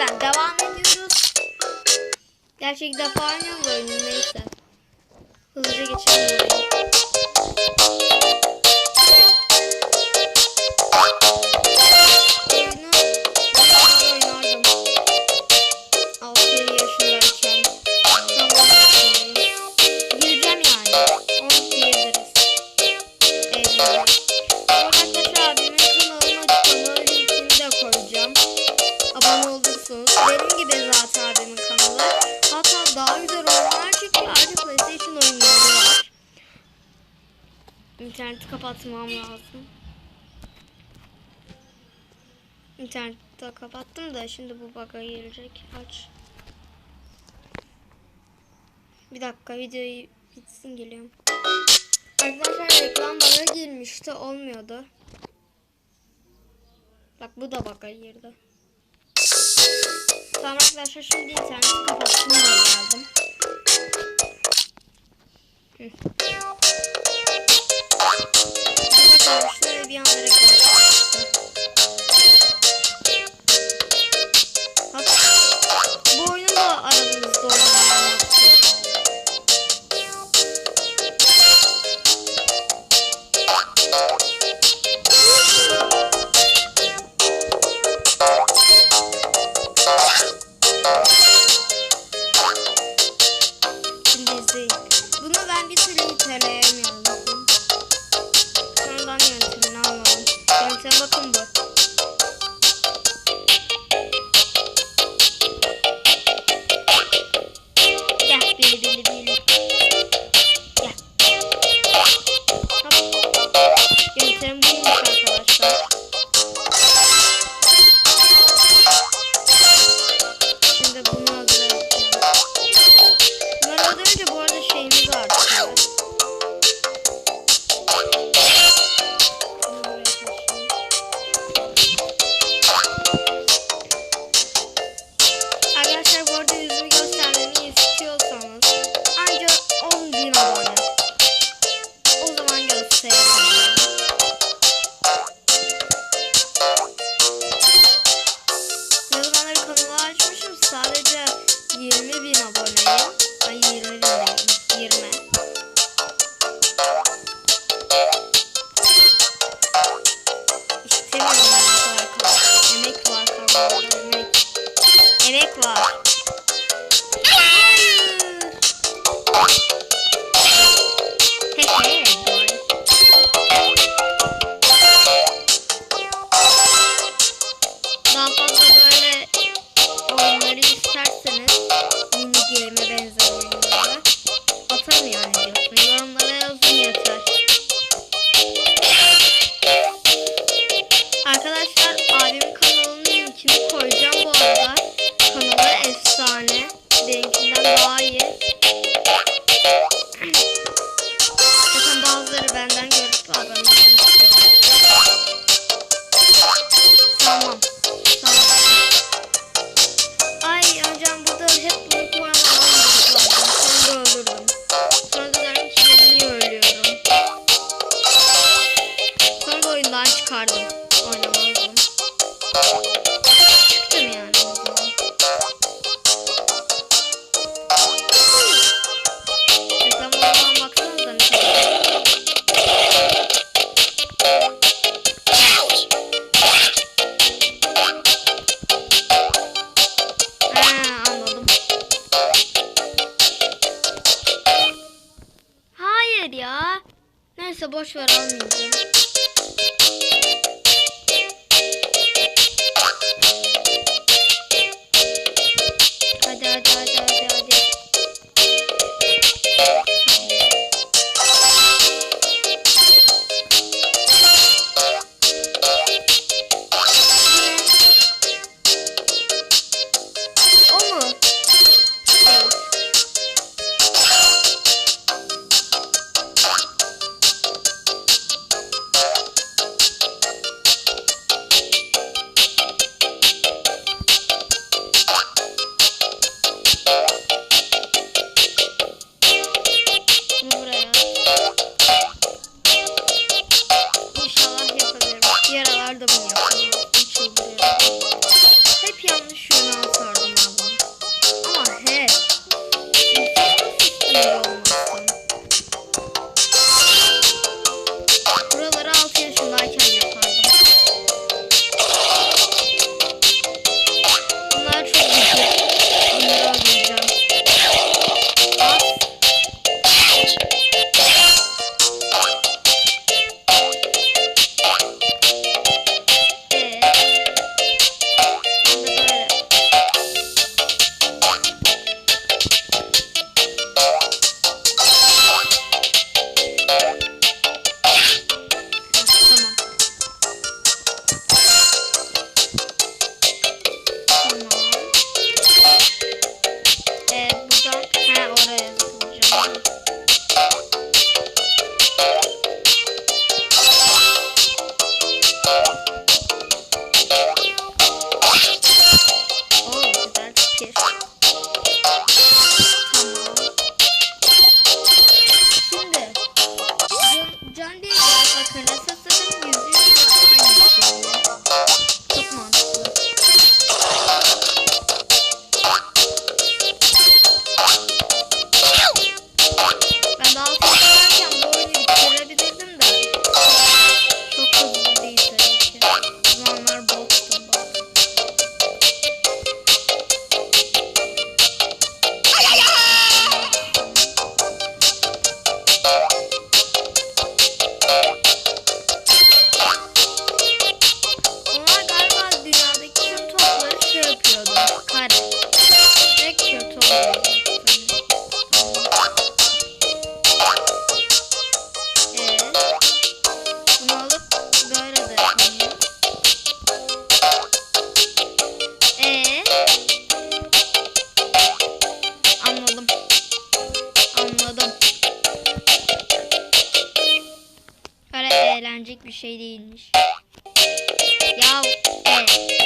yerden devam ediyoruz. Gerçek defa oynuyorum da neyse. Hızlıca geçelim. biliyorsunuz benim gibi Rahat abimin kanalı. Hatta daha güzel oyunlar çıktı. Artık PlayStation oyunları var. İnterneti kapatmam lazım. İnterneti kapattım da şimdi bu bug'a girecek. Aç. Bir dakika videoyu bitsin geliyorum. Arkadaşlar reklam bug'a girmişti olmuyordu. Bak bu da bug'a girdi. Tamam arkadaşlar şimdi interneti kapattım. Ben aldım. Hı. Evet. Emek var. Daha fazla böyle oyunları isterseniz benimkinden daha iyi. Bir şey değilmiş. Ya e,